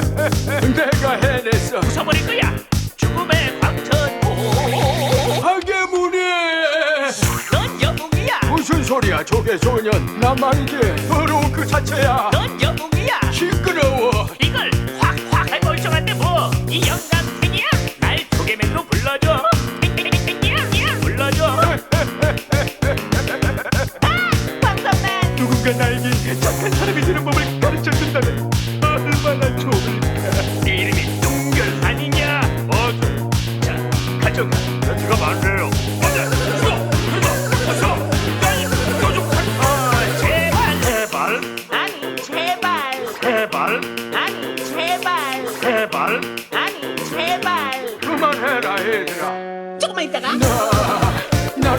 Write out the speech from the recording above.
내가 해냈어. 부숴버릴 거야. 죽음의 광천고 하계문이 넌 영웅이야. 무슨 소리야 조개 소년. 나 말이지. 더러운 그 자체야. 넌 영웅이야. 시끄러워. 이걸 확확 할 멀쩡한데 뭐이 영감탱이야. 날 조개맨으로 불러줘. 탱탱탱탱이야 불러줘. 광선맨. 누군가 나에게 착한 사람이 되는 법을 가르쳐준다면 아, 제발 제발 아니 제발. 제발 아니 제발 제발 아니 제발 그만해라 얘들아. 조금만 있다가. 나